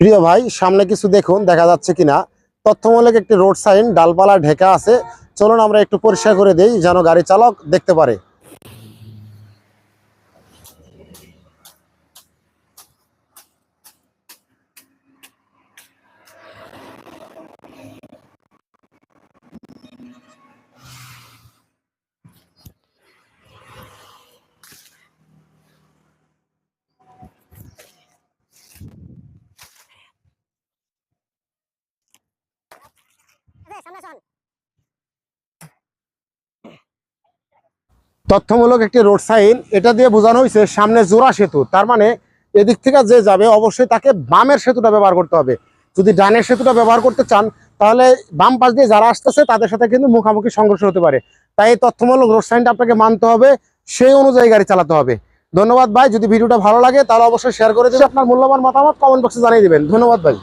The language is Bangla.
প্রিয় ভাই, সামনে কিছু দেখুন, দেখা যাচ্ছে কিনা। তথ্যমূলক একটি রোড সাইন, ডালপালা, ঢেকা আছে। চলুন আমরা একটু পরিষ্কার করে দেই, যেন গাড়ি চালক দেখতে পারে। তথ্যমূলক একটি রোড সাইন, এটা দিয়ে বোঝানো হয়েছে সামনে জোড়া সেতু। তার মানে এদিক থেকে যে যাবে, অবশ্যই তাকে বামের সেতুটা ব্যবহার করতে হবে। যদি ডানের সেতুটা ব্যবহার করতে চান, তাহলে বাম পাশ দিয়ে যারা আসতেছে, তাদের সাথে কিন্তু মুখামুখি সংঘর্ষ হতে পারে। তাই এই তথ্যমূলক রোড সাইনটা আপনাকে মানতে হবে, সেই অনুযায়ী গাড়ি চালাতে হবে। ধন্যবাদ ভাই, যদি ভিডিওটা ভালো লাগে, তাহলে অবশ্যই শেয়ার করে দেবেন। আপনার মূল্যবান মতামত কমেন্ট বক্সে জানিয়ে দেবেন। ধন্যবাদ ভাই।